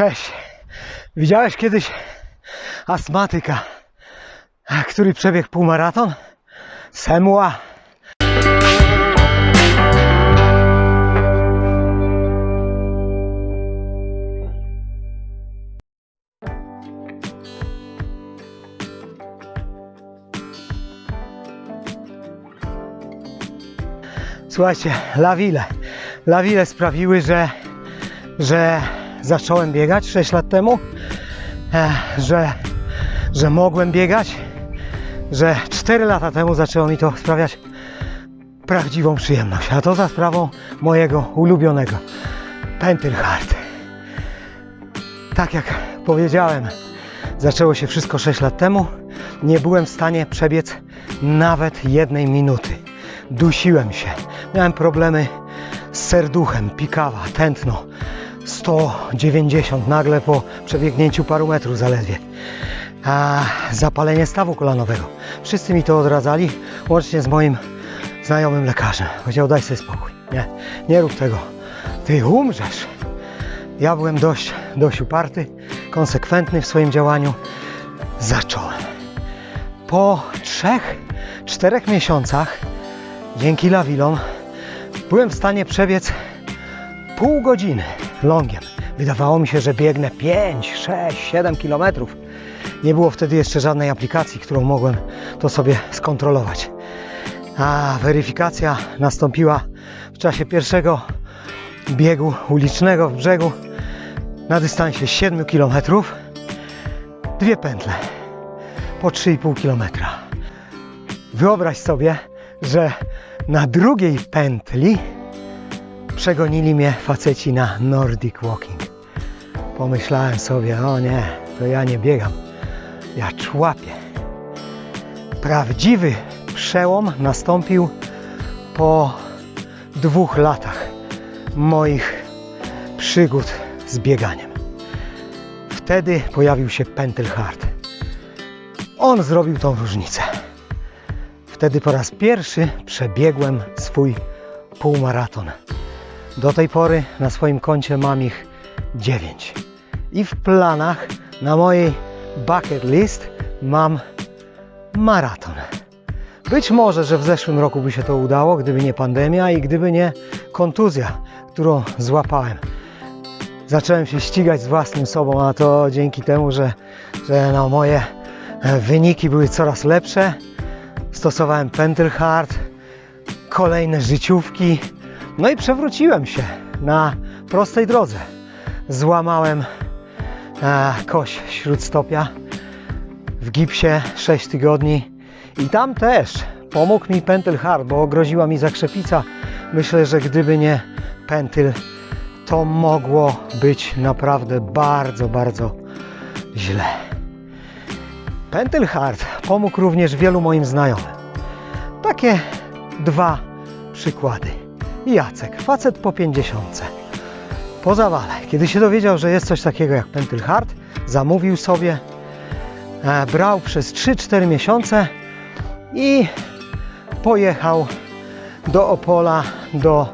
Cześć. Widziałeś kiedyś astmatyka, który przebiegł półmaraton? Semła. Słuchajcie, lawile. Lawile sprawiły, że, że zacząłem biegać 6 lat temu, e, że, że mogłem biegać, że 4 lata temu zaczęło mi to sprawiać prawdziwą przyjemność. A to za sprawą mojego ulubionego Pentelhard. Tak jak powiedziałem, zaczęło się wszystko 6 lat temu. Nie byłem w stanie przebiec nawet jednej minuty. Dusiłem się. Miałem problemy z serduchem, pikawa, tętno. 190 nagle po przebiegnięciu paru metrów zaledwie. A zapalenie stawu kolanowego. Wszyscy mi to odradzali, łącznie z moim znajomym lekarzem. Powiedział, daj sobie spokój. Nie, nie rób tego. Ty umrzesz. Ja byłem dość, dość uparty, konsekwentny w swoim działaniu. Zacząłem. Po trzech, czterech miesiącach, dzięki lawilom, byłem w stanie przebiec pół godziny longiem. Wydawało mi się, że biegnę 5, 6, 7 kilometrów. Nie było wtedy jeszcze żadnej aplikacji, którą mogłem to sobie skontrolować. A weryfikacja nastąpiła w czasie pierwszego biegu ulicznego w brzegu na dystansie 7 km. Dwie pętle po 3,5 km. Wyobraź sobie, że na drugiej pętli przegonili mnie faceci na Nordic Walking. Pomyślałem sobie, o nie, to ja nie biegam, ja człapię. Prawdziwy przełom nastąpił po dwóch latach moich przygód z bieganiem. Wtedy pojawił się Pentelhard. On zrobił tą różnicę. Wtedy po raz pierwszy przebiegłem swój półmaraton. Do tej pory na swoim koncie mam ich 9. I w planach na mojej bucket list mam maraton. Być może, że w zeszłym roku by się to udało, gdyby nie pandemia i gdyby nie kontuzja, którą złapałem. Zacząłem się ścigać z własnym sobą, a to dzięki temu, że, że no moje e, wyniki były coraz lepsze. Stosowałem Pentelhard, kolejne życiówki, no i przewróciłem się na prostej drodze. Złamałem e, kość śródstopia w gipsie 6 tygodni i tam też pomógł mi Pentelhard, bo groziła mi zakrzepica. Myślę, że gdyby nie Pentyl, to mogło być naprawdę bardzo, bardzo źle. Pentelhard pomógł również wielu moim znajomym. Takie dwa przykłady. Jacek, facet po 50. Po zawale, kiedy się dowiedział, że jest coś takiego jak Pentelhard, zamówił sobie, e, brał przez 3-4 miesiące i pojechał do Opola, do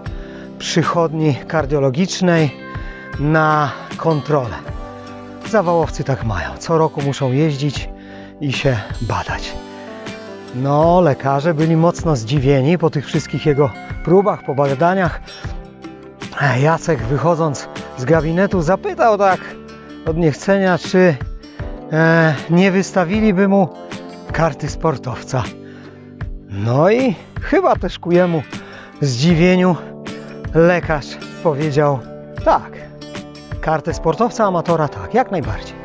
przychodni kardiologicznej na kontrolę. Zawałowcy tak mają. Co roku muszą jeździć i się badać. No, lekarze byli mocno zdziwieni po tych wszystkich jego próbach, po badaniach. Jacek wychodząc z gabinetu zapytał tak od niechcenia, czy e, nie wystawiliby mu karty sportowca. No i chyba też ku jemu zdziwieniu lekarz powiedział tak, kartę sportowca amatora tak, jak najbardziej.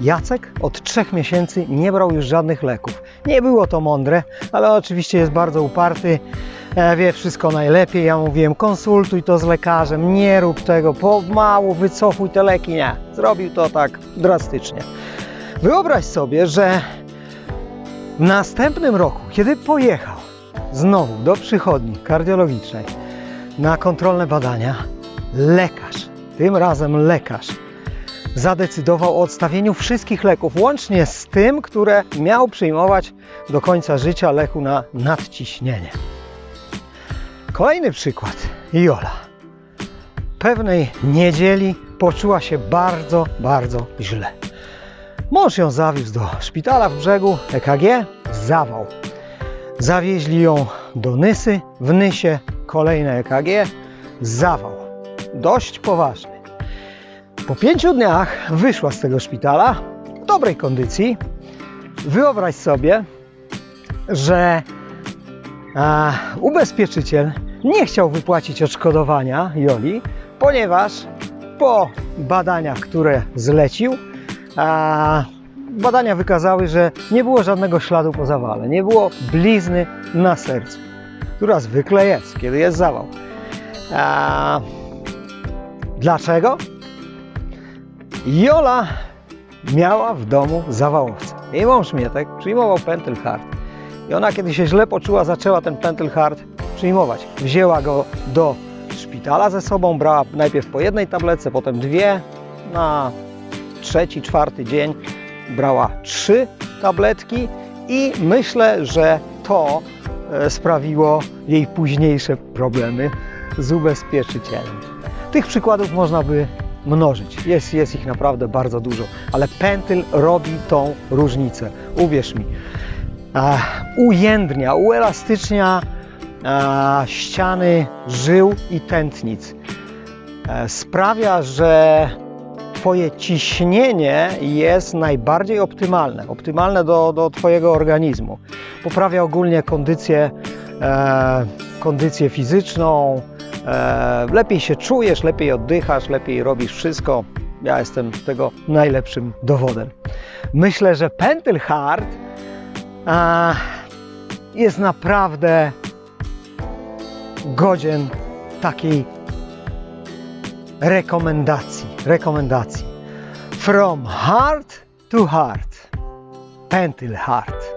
Jacek od trzech miesięcy nie brał już żadnych leków. Nie było to mądre, ale oczywiście jest bardzo uparty, e, wie wszystko najlepiej. Ja mówiłem, konsultuj to z lekarzem, nie rób tego, pomału wycofuj te leki. Nie, zrobił to tak drastycznie. Wyobraź sobie, że w następnym roku, kiedy pojechał znowu do przychodni kardiologicznej na kontrolne badania, lekarz, tym razem lekarz, zadecydował o odstawieniu wszystkich leków, łącznie z tym, które miał przyjmować do końca życia leku na nadciśnienie. Kolejny przykład. Jola. Pewnej niedzieli poczuła się bardzo, bardzo źle. Mąż ją zawiózł do szpitala w brzegu, EKG, zawał. Zawieźli ją do Nysy, w Nysie kolejne EKG, zawał. Dość poważny. Po pięciu dniach wyszła z tego szpitala w dobrej kondycji. Wyobraź sobie, że a, ubezpieczyciel nie chciał wypłacić odszkodowania Joli, ponieważ po badaniach, które zlecił, a, badania wykazały, że nie było żadnego śladu po zawale, nie było blizny na sercu, która zwykle jest, kiedy jest zawał. A, dlaczego? Jola miała w domu zawałowca. Jej mąż Mietek przyjmował pentyl hard. I ona, kiedy się źle poczuła, zaczęła ten pentyl hard przyjmować. Wzięła go do szpitala ze sobą, brała najpierw po jednej tabletce, potem dwie. Na trzeci, czwarty dzień brała trzy tabletki i myślę, że to e, sprawiło jej późniejsze problemy z ubezpieczycielem. Tych przykładów można by mnożyć. Jest, jest ich naprawdę bardzo dużo, ale pentyl robi tą różnicę. Uwierz mi. E, ujędrnia, uelastycznia ściany żył i tętnic. E, sprawia, że Twoje ciśnienie jest najbardziej optymalne, optymalne do, do Twojego organizmu. Poprawia ogólnie kondycję, e, kondycję fizyczną, lepiej się czujesz, lepiej oddychasz, lepiej robisz wszystko. Ja jestem tego najlepszym dowodem. Myślę, że Pentel Hard a, jest naprawdę godzien takiej rekomendacji. Rekomendacji. From heart to heart. Pentel Heart.